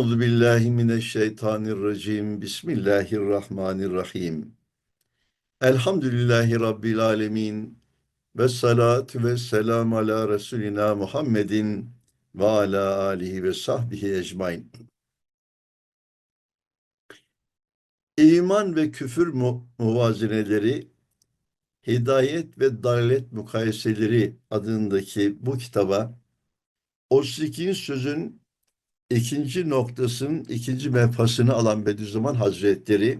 Euzu billahi mineşşeytanirracim. Bismillahirrahmanirrahim. Elhamdülillahi rabbil alamin. Ve salatu ve selam ala Resulina Muhammedin ve ala alihi ve sahbihi ecmain. İman ve küfür mu muvazeneleri, hidayet ve dalalet mukayeseleri adındaki bu kitaba 32. sözün ikinci noktasının ikinci mefhasını alan Bediüzzaman Hazretleri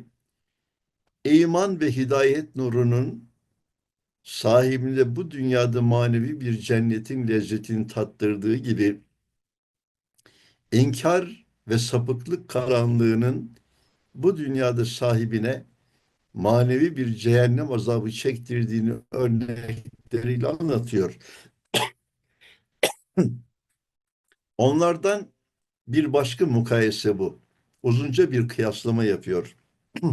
iman ve hidayet nurunun sahibinde bu dünyada manevi bir cennetin lezzetini tattırdığı gibi inkar ve sapıklık karanlığının bu dünyada sahibine manevi bir cehennem azabı çektirdiğini örnekleriyle anlatıyor. Onlardan bir başka mukayese bu. Uzunca bir kıyaslama yapıyor.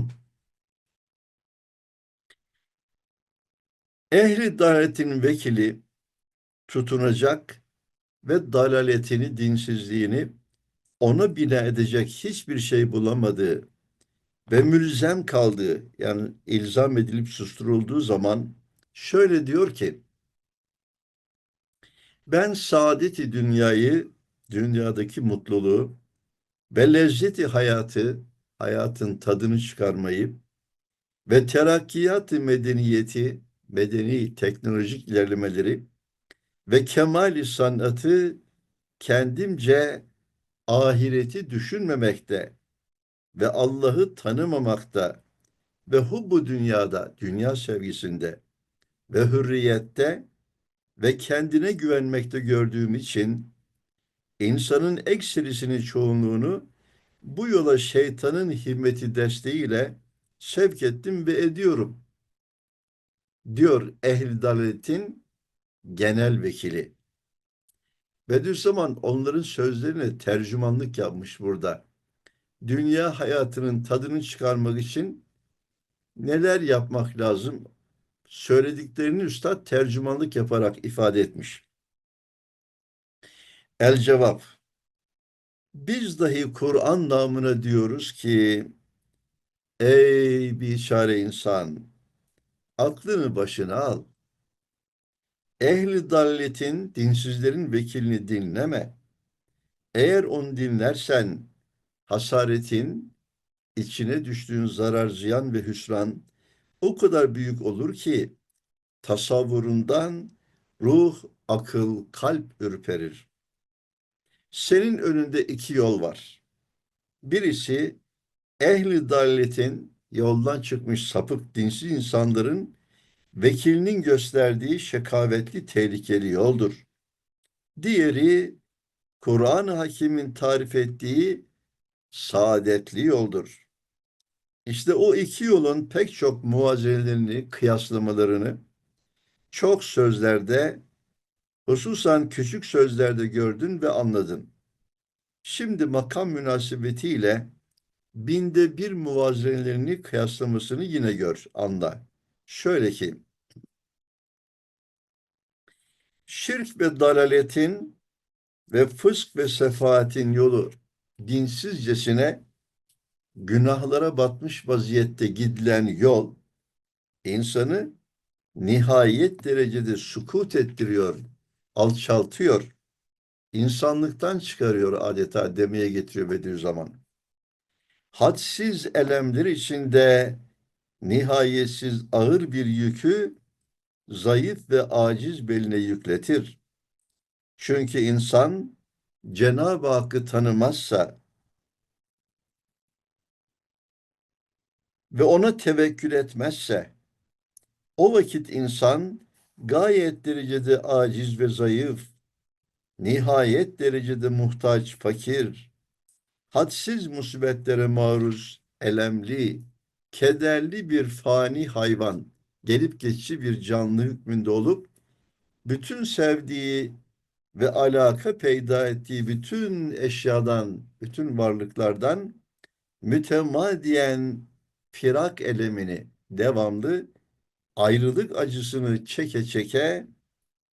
Ehli dalaletinin vekili tutunacak ve dalaletini, dinsizliğini ona bina edecek hiçbir şey bulamadığı ve mülzem kaldığı yani ilzam edilip susturulduğu zaman şöyle diyor ki ben saadeti dünyayı, dünyadaki mutluluğu ve lezzeti hayatı, hayatın tadını çıkarmayı ve terakkiyat medeniyeti, medeni teknolojik ilerlemeleri ve kemali sanatı kendimce ahireti düşünmemekte ve Allah'ı tanımamakta ve hubbu dünyada, dünya sevgisinde ve hürriyette ve kendine güvenmekte gördüğüm için insanın ekserisinin çoğunluğunu bu yola şeytanın himmeti desteğiyle sevk ettim ve ediyorum. Diyor ehl daletin genel vekili. Bediüzzaman onların sözlerine tercümanlık yapmış burada. Dünya hayatının tadını çıkarmak için neler yapmak lazım? Söylediklerini üstad tercümanlık yaparak ifade etmiş. El cevap. Biz dahi Kur'an namına diyoruz ki ey biçare insan aklını başına al. Ehli dalletin, dinsizlerin vekilini dinleme. Eğer onu dinlersen hasaretin, içine düştüğün zarar, ziyan ve hüsran o kadar büyük olur ki tasavvurundan ruh, akıl, kalp ürperir. Senin önünde iki yol var. Birisi ehli dalletin yoldan çıkmış sapık dinsiz insanların vekilinin gösterdiği şekavetli tehlikeli yoldur. Diğeri Kur'an-ı Hakim'in tarif ettiği saadetli yoldur. İşte o iki yolun pek çok muvazenelerini, kıyaslamalarını çok sözlerde, hususan küçük sözlerde gördün ve anladın. Şimdi makam münasebetiyle binde bir muvazenelerini kıyaslamasını yine gör, anla. Şöyle ki, şirk ve dalaletin ve fısk ve sefaatin yolu dinsizcesine günahlara batmış vaziyette gidilen yol insanı nihayet derecede sukut ettiriyor, alçaltıyor, insanlıktan çıkarıyor adeta demeye getiriyor Bediüzzaman. Hadsiz elemler içinde nihayetsiz ağır bir yükü zayıf ve aciz beline yükletir. Çünkü insan Cenab-ı Hakk'ı tanımazsa ve ona tevekkül etmezse o vakit insan gayet derecede aciz ve zayıf, nihayet derecede muhtaç, fakir, hadsiz musibetlere maruz, elemli, kederli bir fani hayvan, gelip geçici bir canlı hükmünde olup, bütün sevdiği ve alaka peyda ettiği bütün eşyadan, bütün varlıklardan mütemadiyen firak elemini devamlı ayrılık acısını çeke çeke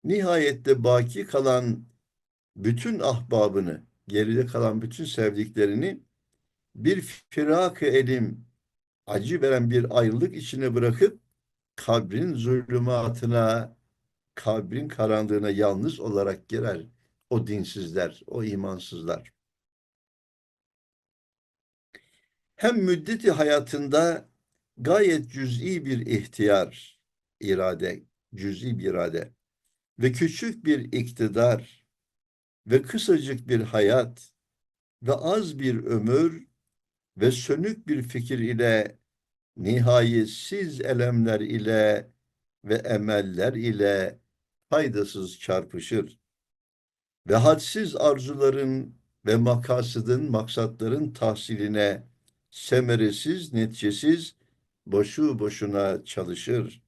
nihayette baki kalan bütün ahbabını, geride kalan bütün sevdiklerini bir firak-ı elim, acı veren bir ayrılık içine bırakıp kabrin zulümatına, kabrin karanlığına yalnız olarak girer o dinsizler, o imansızlar. Hem müddeti hayatında gayet cüz'i bir ihtiyar, irade, cüz'i bir irade ve küçük bir iktidar ve kısacık bir hayat ve az bir ömür ve sönük bir fikir ile nihayetsiz elemler ile ve emeller ile faydasız çarpışır. Ve hadsiz arzuların ve makasıdın, maksatların tahsiline semeresiz, neticesiz, boşu boşuna çalışır.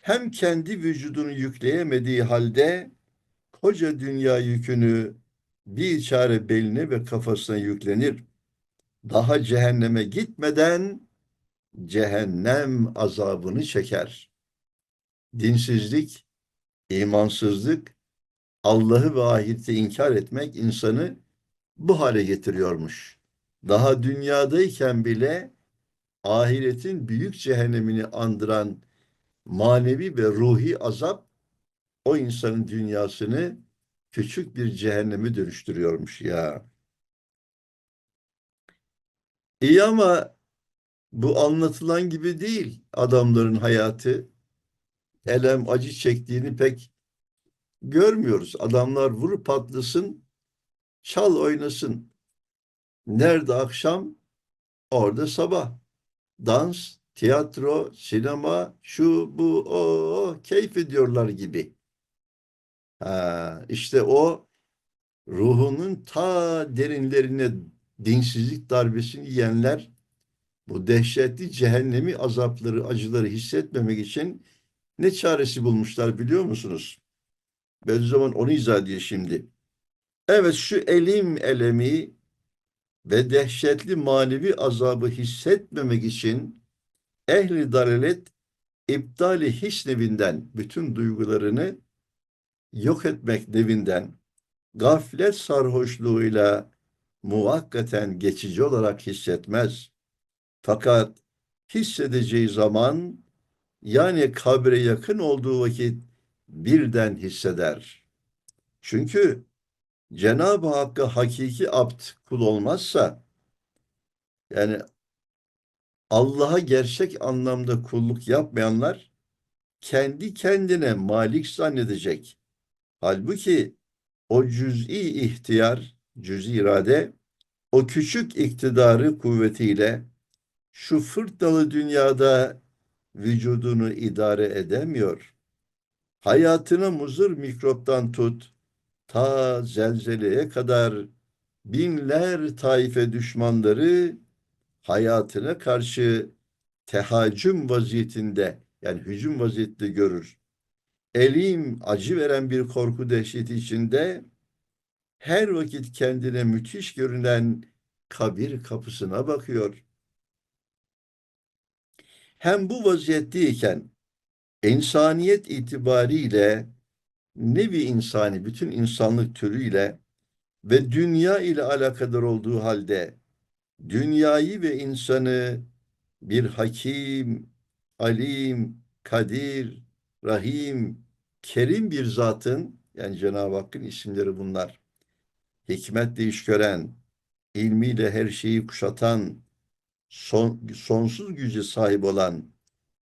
Hem kendi vücudunu yükleyemediği halde koca dünya yükünü bir çare beline ve kafasına yüklenir. Daha cehenneme gitmeden cehennem azabını çeker. Dinsizlik, imansızlık, Allah'ı ve ahireti inkar etmek insanı bu hale getiriyormuş. Daha dünyadayken bile ahiretin büyük cehennemini andıran manevi ve ruhi azap o insanın dünyasını küçük bir cehennemi dönüştürüyormuş ya. İyi ama bu anlatılan gibi değil adamların hayatı. Elem acı çektiğini pek görmüyoruz. Adamlar vurup patlasın, çal oynasın. Nerede akşam? Orada sabah. Dans, tiyatro, sinema, şu bu o, o keyif ediyorlar gibi. Ha, işte o ruhunun ta derinlerine dinsizlik darbesini yiyenler bu dehşetli cehennemi azapları, acıları hissetmemek için ne çaresi bulmuşlar biliyor musunuz? Ben zaman onu izah edeyim şimdi. Evet şu elim elemi ve dehşetli manevi azabı hissetmemek için ehli dalalet iptali his nevinden bütün duygularını yok etmek nevinden gaflet sarhoşluğuyla muvakkaten geçici olarak hissetmez. Fakat hissedeceği zaman yani kabre yakın olduğu vakit birden hisseder. Çünkü Cenab-ı Hakk'a hakiki abd kul olmazsa yani Allah'a gerçek anlamda kulluk yapmayanlar kendi kendine malik zannedecek. Halbuki o cüz'i ihtiyar, cüz'i irade o küçük iktidarı kuvvetiyle şu fırtınalı dünyada vücudunu idare edemiyor. Hayatını muzır mikroptan tut, ta zelzeleye kadar binler taife düşmanları hayatına karşı tehacüm vaziyetinde yani hücum vaziyette görür. Elim acı veren bir korku dehşeti içinde her vakit kendine müthiş görünen kabir kapısına bakıyor. Hem bu vaziyetteyken insaniyet itibariyle nevi insani, bütün insanlık türüyle ve dünya ile alakadar olduğu halde dünyayı ve insanı bir hakim, alim, kadir, rahim, kerim bir zatın yani Cenab-ı Hakk'ın isimleri bunlar. Hikmetle iş gören, ilmiyle her şeyi kuşatan, son, sonsuz gücü sahip olan,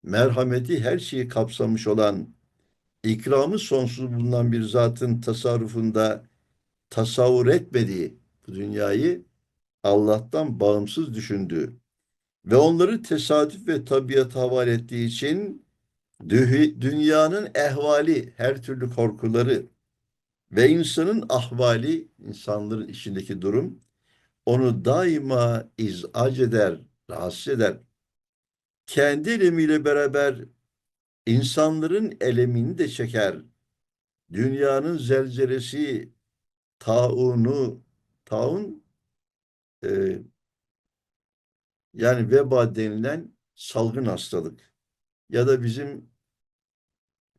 merhameti her şeyi kapsamış olan, ikramı sonsuz bulunan bir zatın tasarrufunda tasavvur etmediği bu dünyayı Allah'tan bağımsız düşündüğü ve onları tesadüf ve tabiat havale ettiği için dünyanın ehvali, her türlü korkuları ve insanın ahvali, insanların içindeki durum onu daima izac eder, rahatsız eder. Kendi elemiyle beraber insanların elemini de çeker. Dünyanın zelzelesi, taunu, taun e, yani veba denilen salgın hastalık ya da bizim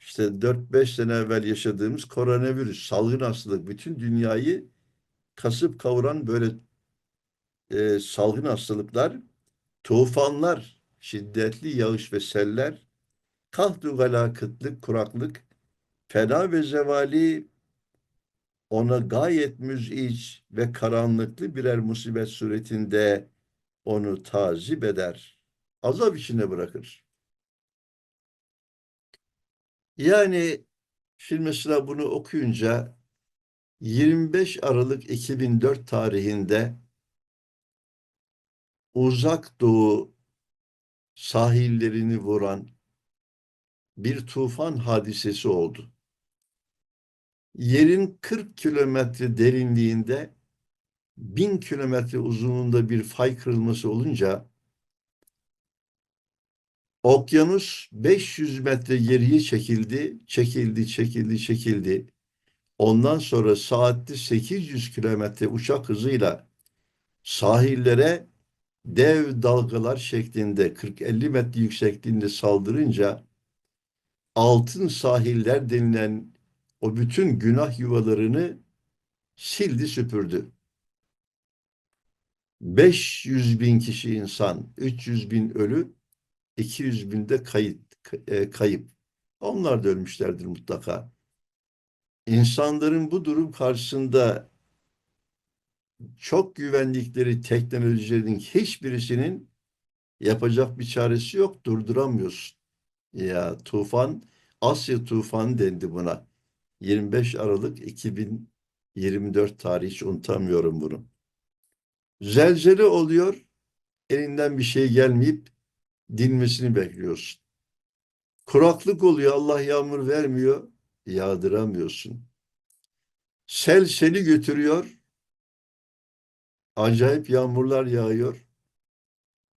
işte 4-5 sene evvel yaşadığımız koronavirüs salgın hastalık bütün dünyayı kasıp kavuran böyle e, salgın hastalıklar, tufanlar, şiddetli yağış ve seller, kahtu gala kıtlık, kuraklık, fena ve zevali ona gayet müz'ic ve karanlıklı birer musibet suretinde onu tazip eder. Azap içinde bırakır. Yani şimdi mesela bunu okuyunca 25 Aralık 2004 tarihinde uzak doğu sahillerini vuran bir tufan hadisesi oldu. Yerin 40 kilometre derinliğinde 1000 kilometre uzunluğunda bir fay kırılması olunca okyanus 500 metre geriye çekildi, çekildi, çekildi, çekildi. Ondan sonra saatte 800 kilometre uçak hızıyla sahillere dev dalgalar şeklinde 40-50 metre yüksekliğinde saldırınca altın sahiller denilen o bütün günah yuvalarını sildi süpürdü. 500 bin kişi insan, 300 bin ölü, 200 bin de kayıp. e, kayıp. Onlar da ölmüşlerdir mutlaka. İnsanların bu durum karşısında çok güvendikleri teknolojilerin hiçbirisinin yapacak bir çaresi yok. Durduramıyorsun. Ya tufan, Asya tufanı dendi buna. 25 Aralık 2024 tarihi hiç unutamıyorum bunu. Zelzele oluyor, elinden bir şey gelmeyip dinmesini bekliyorsun. Kuraklık oluyor, Allah yağmur vermiyor, yağdıramıyorsun. Sel seni götürüyor, acayip yağmurlar yağıyor.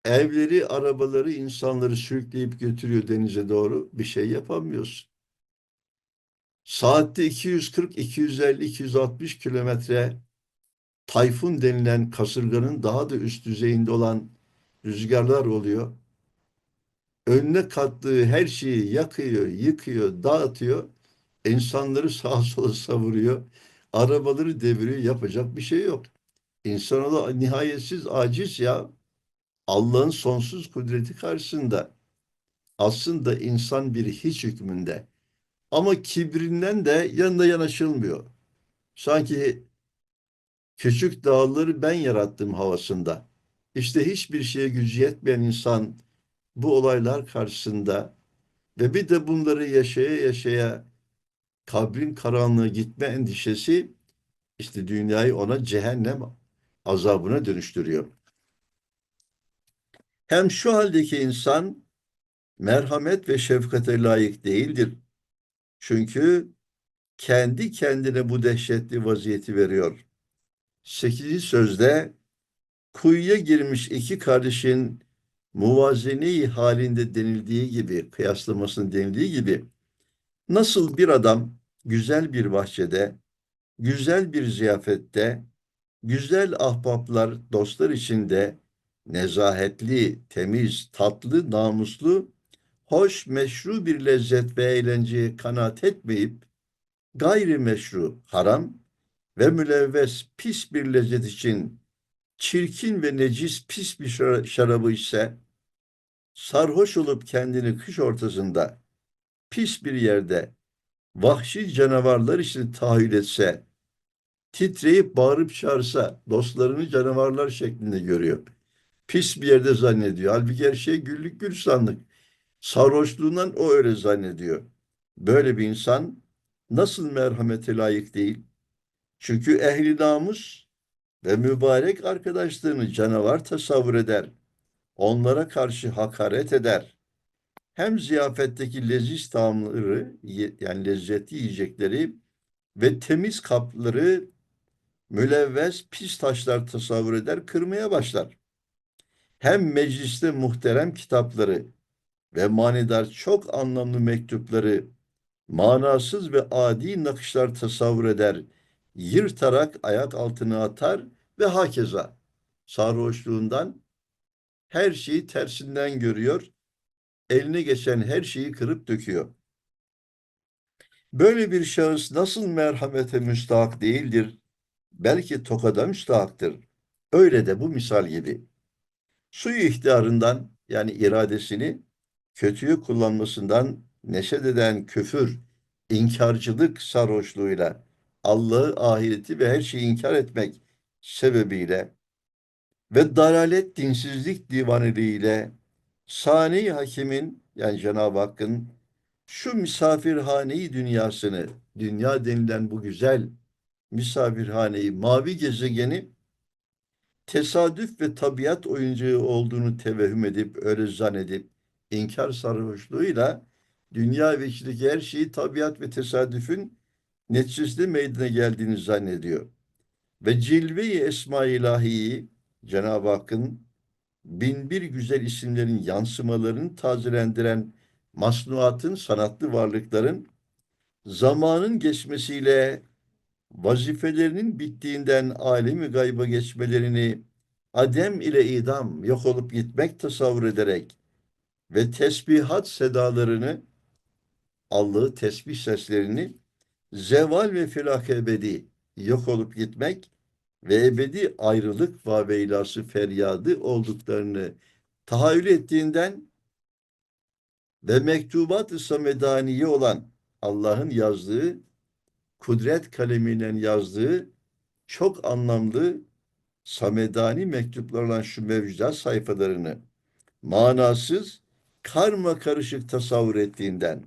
Evleri, arabaları, insanları sürükleyip götürüyor denize doğru, bir şey yapamıyorsun. Saatte 240, 250, 260 kilometre tayfun denilen kasırganın daha da üst düzeyinde olan rüzgarlar oluyor. Önüne kattığı her şeyi yakıyor, yıkıyor, dağıtıyor. İnsanları sağa sola savuruyor. Arabaları deviriyor. Yapacak bir şey yok. İnsanoğlu nihayetsiz aciz ya. Allah'ın sonsuz kudreti karşısında. Aslında insan bir hiç hükmünde. Ama kibrinden de yanında yanaşılmıyor. Sanki küçük dağları ben yarattım havasında. İşte hiçbir şeye gücü yetmeyen insan bu olaylar karşısında ve bir de bunları yaşaya yaşaya kabrin karanlığı gitme endişesi işte dünyayı ona cehennem azabına dönüştürüyor. Hem şu haldeki insan merhamet ve şefkate layık değildir. Çünkü kendi kendine bu dehşetli vaziyeti veriyor. Sekizinci sözde kuyuya girmiş iki kardeşin muvazene halinde denildiği gibi, kıyaslamasının denildiği gibi nasıl bir adam güzel bir bahçede, güzel bir ziyafette, güzel ahbaplar, dostlar içinde nezahetli, temiz, tatlı, namuslu, hoş, meşru bir lezzet ve eğlenceye kanaat etmeyip gayri meşru, haram ve mülevves pis bir lezzet için çirkin ve necis pis bir şarabı ise sarhoş olup kendini kış ortasında pis bir yerde vahşi canavarlar için tahayyül etse titreyip bağırıp çağırsa dostlarını canavarlar şeklinde görüyor. Pis bir yerde zannediyor. Halbuki her şey güllük gülistanlık. Sarhoşluğundan o öyle zannediyor. Böyle bir insan nasıl merhamete layık değil? Çünkü ehli namus ve mübarek arkadaşlarını canavar tasavvur eder. Onlara karşı hakaret eder. Hem ziyafetteki leziz taamları yani lezzetli yiyecekleri ve temiz kapları mülevves pis taşlar tasavvur eder, kırmaya başlar. Hem mecliste muhterem kitapları ve manidar çok anlamlı mektupları manasız ve adi nakışlar tasavvur eder, yırtarak ayak altına atar ve hakeza sarhoşluğundan her şeyi tersinden görüyor, eline geçen her şeyi kırıp döküyor. Böyle bir şahıs nasıl merhamete müstahak değildir? belki tokada müstahaktır. Öyle de bu misal gibi. Suyu ihtiярından yani iradesini kötüyü kullanmasından neşet eden küfür, inkarcılık sarhoşluğuyla Allah'ı, ahireti ve her şeyi inkar etmek sebebiyle ve dalalet, dinsizlik divaneliğiyle Sani Hakim'in yani Cenab-ı Hakk'ın şu misafirhaneyi dünyasını, dünya denilen bu güzel misafirhaneyi, mavi gezegeni tesadüf ve tabiat oyuncağı olduğunu tevehüm edip, öyle zannedip, inkar sarhoşluğuyla dünya ve içindeki her şeyi tabiat ve tesadüfün neticesinde meydana geldiğini zannediyor. Ve cilve-i esma-i ilahiyi Cenab-ı Hakk'ın bin bir güzel isimlerin yansımalarını tazelendiren masnuatın, sanatlı varlıkların zamanın geçmesiyle vazifelerinin bittiğinden alemi gayba geçmelerini adem ile idam yok olup gitmek tasavvur ederek ve tesbihat sedalarını Allah'ı tesbih seslerini zeval ve filak ebedi yok olup gitmek ve ebedi ayrılık vaveylası feryadı olduklarını tahayyül ettiğinden ve mektubat-ı samedaniye olan Allah'ın yazdığı, kudret kalemiyle yazdığı çok anlamlı samedani mektuplar olan şu mevcudat sayfalarını manasız, karma karışık tasavvur ettiğinden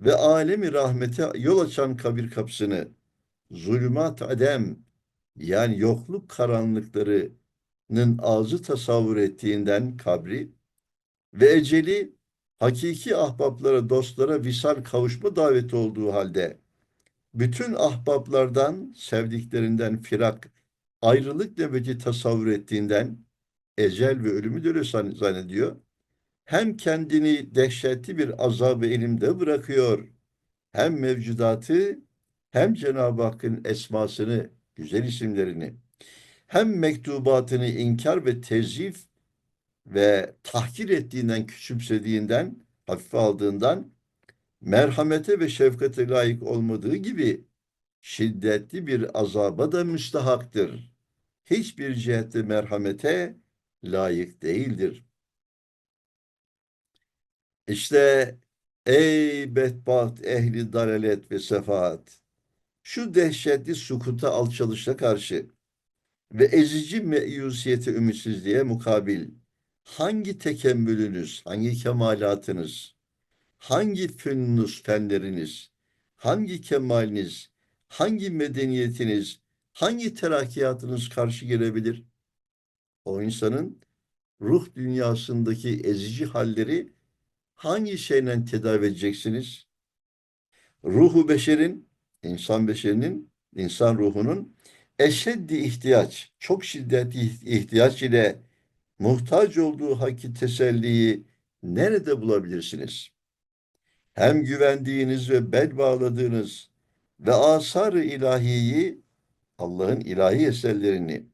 ve alemi rahmete yol açan kabir kapısını zulümat adem yani yokluk karanlıklarının ağzı tasavvur ettiğinden kabri ve eceli hakiki ahbaplara, dostlara visal kavuşma daveti olduğu halde bütün ahbaplardan, sevdiklerinden firak, ayrılık nöbeti tasavvur ettiğinden ecel ve ölümü de öyle zannediyor. Hem kendini dehşetli bir azab-ı elimde bırakıyor, hem mevcudatı hem Cenab-ı Hakk'ın esmasını, güzel isimlerini, hem mektubatını inkar ve tezif ve tahkir ettiğinden, küçümsediğinden, hafife aldığından, merhamete ve şefkate layık olmadığı gibi şiddetli bir azaba da müstahaktır. Hiçbir cihette merhamete layık değildir. İşte ey bedbaht ehli dalalet ve sefaat, şu dehşetli sukuta alçalışa karşı ve ezici meyusiyete ümitsizliğe mukabil hangi tekemmülünüz, hangi kemalatınız, hangi fünnus fenleriniz, hangi kemaliniz, hangi medeniyetiniz, hangi terakkiyatınız karşı gelebilir? O insanın ruh dünyasındaki ezici halleri hangi şeyle tedavi edeceksiniz? Ruhu beşerin, insan beşerinin, insan ruhunun eşeddi ihtiyaç, çok şiddetli ihtiyaç ile muhtaç olduğu hakki teselliyi nerede bulabilirsiniz? Hem güvendiğiniz ve bel bağladığınız ve asar-ı ilahiyi, Allah'ın ilahi eserlerini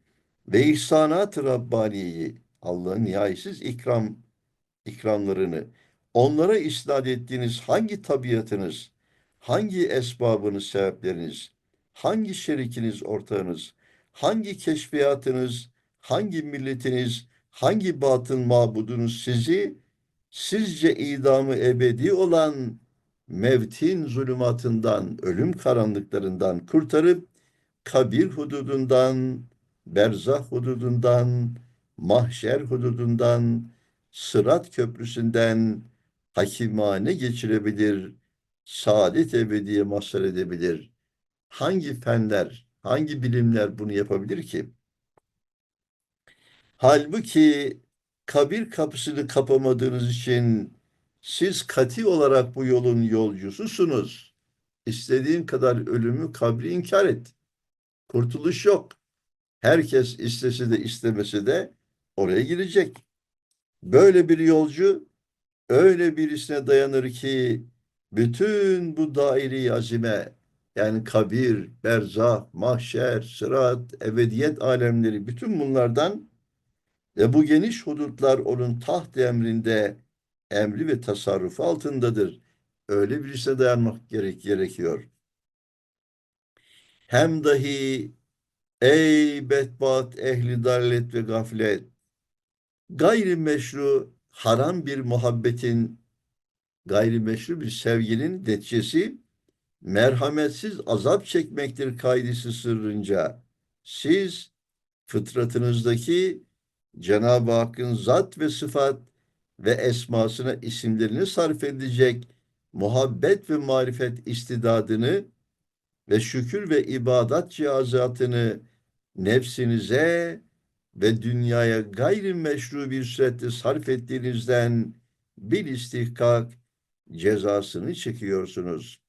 ve ihsanat-ı Rabbaniye'yi, Allah'ın nihayetsiz ikram, ikramlarını, onlara isnat ettiğiniz hangi tabiatınız, hangi esbabınız, sebepleriniz, hangi şerikiniz, ortağınız, hangi keşfiyatınız, hangi milletiniz, hangi batın mabudunuz sizi, sizce idamı ebedi olan mevtin zulümatından, ölüm karanlıklarından kurtarıp kabir hududundan, berzah hududundan, mahşer hududundan, sırat köprüsünden hakimane geçirebilir, saadet ebediye mazhar edebilir. Hangi fenler, hangi bilimler bunu yapabilir ki? Halbuki kabir kapısını kapamadığınız için siz kati olarak bu yolun yolcususunuz. İstediğin kadar ölümü kabri inkar et. Kurtuluş yok. Herkes istese de istemese de oraya girecek. Böyle bir yolcu öyle birisine dayanır ki bütün bu daire azime yani kabir, berzah, mahşer, sırat, ebediyet alemleri bütün bunlardan ve bu geniş hudutlar onun taht emrinde emri ve tasarrufu altındadır. Öyle birisine dayanmak gerek gerekiyor. Hem dahi Ey bedbaht ehli dalalet ve gaflet! Gayrimeşru haram bir muhabbetin, gayrimeşru bir sevginin neticesi merhametsiz azap çekmektir kaidesi sırrınca. Siz fıtratınızdaki Cenab-ı Hakk'ın zat ve sıfat ve esmasına isimlerini sarf edecek muhabbet ve marifet istidadını ve şükür ve ibadat cihazatını nefsinize ve dünyaya gayrimeşru bir surette sarf ettiğinizden bil istihkak cezasını çekiyorsunuz.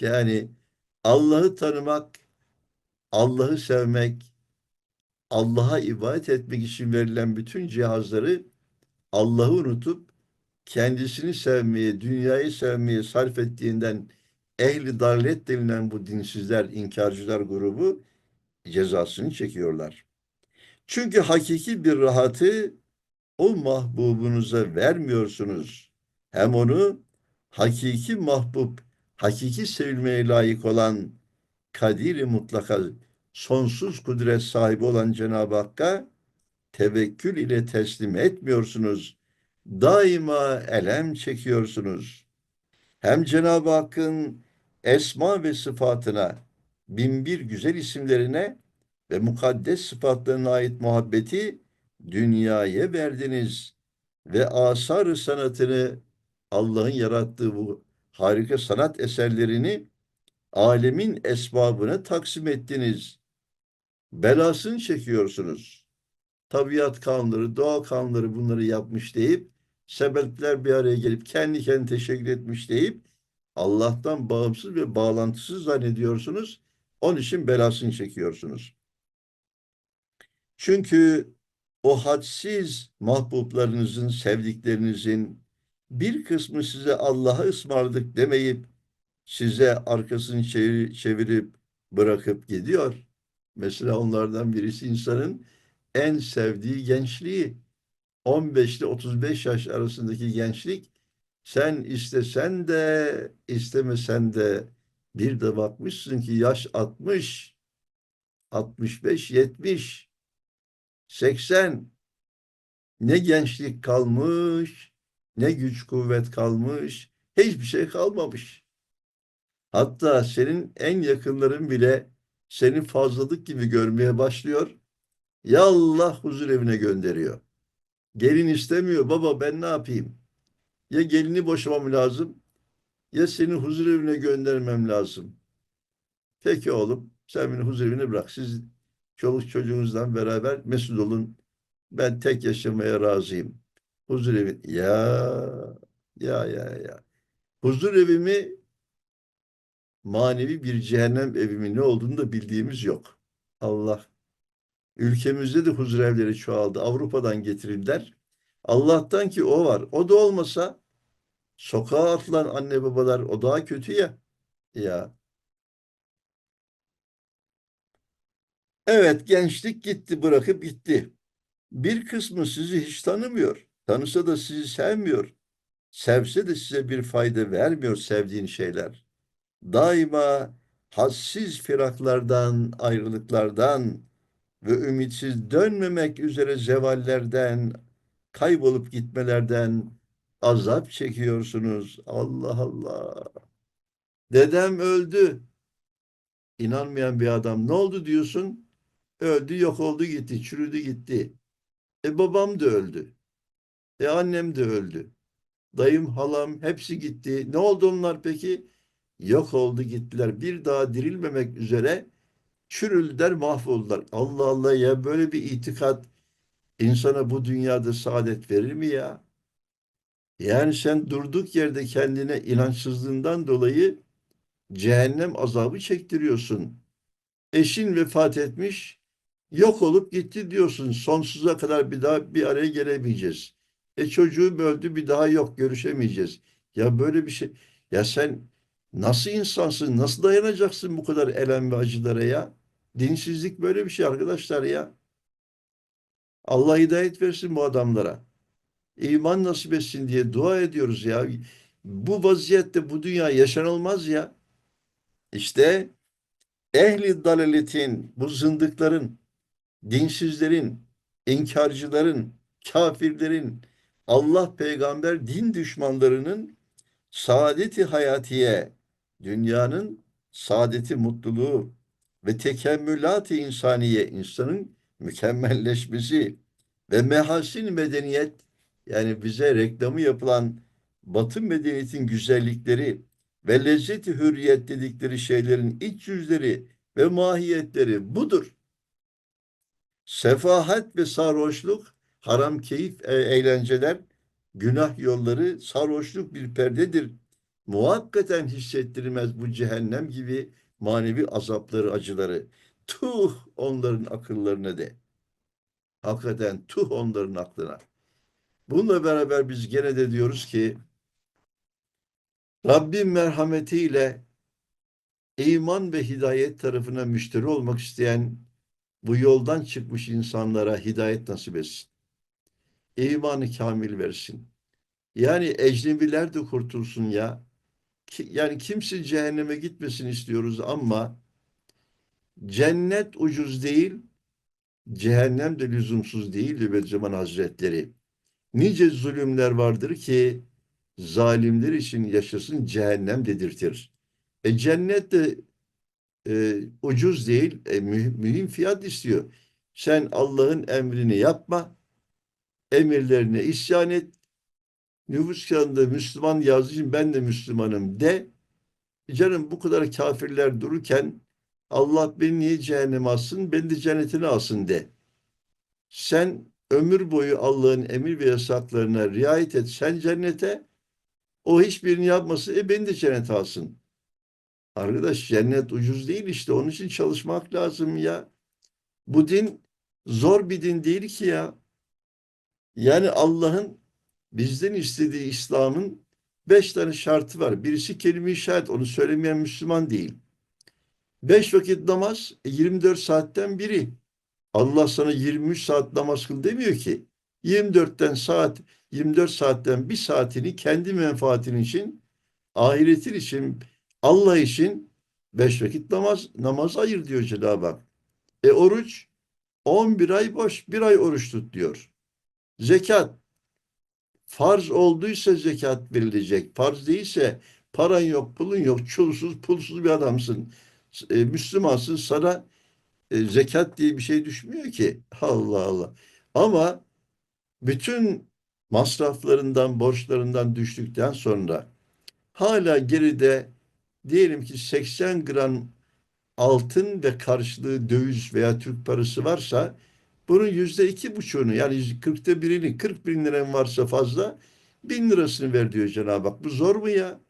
Yani Allah'ı tanımak, Allah'ı sevmek, Allah'a ibadet etmek için verilen bütün cihazları Allah'ı unutup kendisini sevmeye, dünyayı sevmeye sarf ettiğinden ehli dalalet denilen bu dinsizler, inkarcılar grubu cezasını çekiyorlar. Çünkü hakiki bir rahatı o mahbubunuza vermiyorsunuz. Hem onu hakiki mahbub, hakiki sevilmeye layık olan kadiri mutlaka sonsuz kudret sahibi olan Cenab-ı Hakk'a tevekkül ile teslim etmiyorsunuz. Daima elem çekiyorsunuz. Hem Cenab-ı Hakk'ın esma ve sıfatına, binbir güzel isimlerine ve mukaddes sıfatlarına ait muhabbeti dünyaya verdiniz ve asar sanatını Allah'ın yarattığı bu harika sanat eserlerini alemin esbabına taksim ettiniz. Belasını çekiyorsunuz. Tabiat kanunları, doğa kanunları bunları yapmış deyip sebepler bir araya gelip kendi kendine teşekkür etmiş deyip Allah'tan bağımsız ve bağlantısız zannediyorsunuz. Onun için belasını çekiyorsunuz. Çünkü o hadsiz mahbublarınızın, sevdiklerinizin bir kısmı size Allah'a ısmarladık demeyip size arkasını çevir, çevirip bırakıp gidiyor. Mesela onlardan birisi insanın en sevdiği gençliği 15 ile 35 yaş arasındaki gençlik sen istesen de istemesen de bir de bakmışsın ki yaş 60 65 70 80 ne gençlik kalmış ne güç kuvvet kalmış hiçbir şey kalmamış. Hatta senin en yakınların bile seni fazlalık gibi görmeye başlıyor. Ya Allah huzur evine gönderiyor. Gelin istemiyor. Baba ben ne yapayım? Ya gelini boşamam lazım ya seni huzur evine göndermem lazım. Peki oğlum sen beni huzur evine bırak. Siz çoluk çocuğunuzdan beraber mesut olun. Ben tek yaşamaya razıyım. Huzur evi. Ya ya ya ya. Huzur evimi manevi bir cehennem evimi ne olduğunu da bildiğimiz yok. Allah. Ülkemizde de huzur evleri çoğaldı. Avrupa'dan getirildiler. Allah'tan ki o var. O da olmasa sokağa atılan anne babalar o daha kötü ya. Ya. Evet gençlik gitti bırakıp gitti. Bir kısmı sizi hiç tanımıyor. Tanısa da sizi sevmiyor. Sevse de size bir fayda vermiyor sevdiğin şeyler. Daima hassiz firaklardan, ayrılıklardan ve ümitsiz dönmemek üzere zevallerden, kaybolup gitmelerden azap çekiyorsunuz. Allah Allah. Dedem öldü. İnanmayan bir adam ne oldu diyorsun? Öldü, yok oldu gitti, çürüdü gitti. E babam da öldü. E annem de öldü. Dayım, halam hepsi gitti. Ne oldu onlar peki? Yok oldu gittiler. Bir daha dirilmemek üzere çürüldüler, mahvoldular. Allah Allah ya böyle bir itikat insana bu dünyada saadet verir mi ya? Yani sen durduk yerde kendine inançsızlığından dolayı cehennem azabı çektiriyorsun. Eşin vefat etmiş, yok olup gitti diyorsun. Sonsuza kadar bir daha bir araya gelemeyeceğiz. E çocuğum öldü bir daha yok görüşemeyeceğiz. Ya böyle bir şey. Ya sen nasıl insansın? Nasıl dayanacaksın bu kadar elem ve acılara ya? Dinsizlik böyle bir şey arkadaşlar ya. Allah hidayet versin bu adamlara. İman nasip etsin diye dua ediyoruz ya. Bu vaziyette bu dünya yaşanılmaz ya. İşte ehli dalaletin, bu zındıkların, dinsizlerin, inkarcıların, kafirlerin, Allah peygamber din düşmanlarının saadeti hayatiye, dünyanın saadeti mutluluğu ve tekemmülat-ı insaniye, insanın mükemmelleşmesi ve mehasin medeniyet, yani bize reklamı yapılan Batı medeniyetin güzellikleri ve lezzeti hürriyet dedikleri şeylerin iç yüzleri ve mahiyetleri budur. Sefahat ve sarhoşluk, haram keyif, e, eğlenceler, günah yolları, sarhoşluk bir perdedir. Muhakkaten hissettirmez bu cehennem gibi manevi azapları, acıları. Tuh onların akıllarına de. Hakikaten tuh onların aklına. Bununla beraber biz gene de diyoruz ki Rabbim merhametiyle iman ve hidayet tarafına müşteri olmak isteyen bu yoldan çıkmış insanlara hidayet nasip etsin. İmanı kamil versin. Yani ecnebiler de kurtulsun ya. Yani kimse cehenneme gitmesin istiyoruz ama cennet ucuz değil, cehennem de lüzumsuz değil ve zaman Hazretleri. Nice zulümler vardır ki zalimler için yaşasın cehennem dedirtir. E cennet de e, ucuz değil, e, mühim, mühim fiyat istiyor. Sen Allah'ın emrini yapma, emirlerine isyan et, nüfus kağıdında Müslüman yazdığı ben de Müslümanım de. Canım bu kadar kafirler dururken Allah beni niye cehenneme alsın, beni de cennetine alsın de. Sen ömür boyu Allah'ın emir ve yasaklarına riayet et, sen cennete, o hiçbirini yapmasın, e beni de cennete alsın. Arkadaş cennet ucuz değil işte onun için çalışmak lazım ya. Bu din zor bir din değil ki ya. Yani Allah'ın bizden istediği İslam'ın beş tane şartı var. Birisi kelime-i şehadet onu söylemeyen Müslüman değil. Beş vakit namaz 24 saatten biri. Allah sana 23 saat namaz kıl demiyor ki. 24'ten saat 24 saatten bir saatini kendi menfaatin için ahiretin için Allah için beş vakit namaz, namaz ayır diyor Cenab-ı Hak. E oruç 11 ay boş, bir ay oruç tut diyor. Zekat farz olduysa zekat verilecek. Farz değilse paran yok, pulun yok, çulsuz, pulsuz bir adamsın. E, Müslümansın sana e, zekat diye bir şey düşmüyor ki. Allah Allah. Ama bütün masraflarından, borçlarından düştükten sonra hala geride diyelim ki 80 gram altın ve karşılığı döviz veya Türk parası varsa bunun yüzde iki buçuğunu yani kırkta birini 40 bin liran varsa fazla bin lirasını ver diyor Cenab-ı Hak. Bu zor mu ya?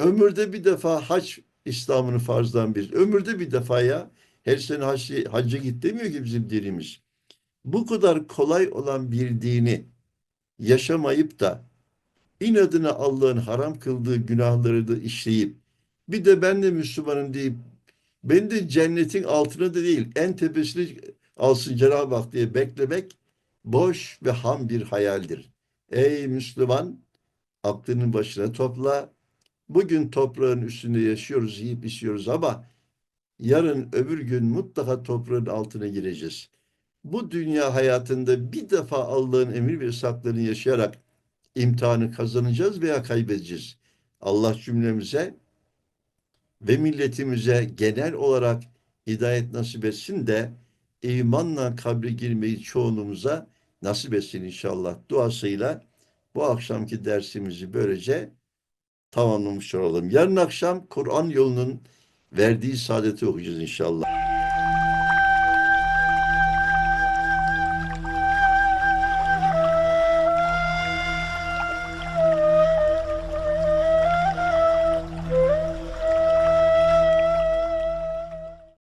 Ömürde bir defa hac İslam'ın farzdan bir. Ömürde bir defa ya. Her sene hac, hacca git demiyor ki bizim dinimiz. Bu kadar kolay olan bir dini yaşamayıp da inadına Allah'ın haram kıldığı günahları da işleyip bir de ben de Müslümanım deyip ben de cennetin altına da değil en tepesini alsın Cenab-ı Hak diye beklemek boş ve ham bir hayaldir. Ey Müslüman aklının başına topla. Bugün toprağın üstünde yaşıyoruz, yiyip içiyoruz ama yarın öbür gün mutlaka toprağın altına gireceğiz. Bu dünya hayatında bir defa Allah'ın emir ve yasaklarını yaşayarak imtihanı kazanacağız veya kaybedeceğiz. Allah cümlemize ve milletimize genel olarak hidayet nasip etsin de imanla kabre girmeyi çoğunumuza nasip etsin inşallah duasıyla bu akşamki dersimizi böylece tamamlamış olalım. Yarın akşam Kur'an yolunun verdiği saadeti okuyacağız inşallah.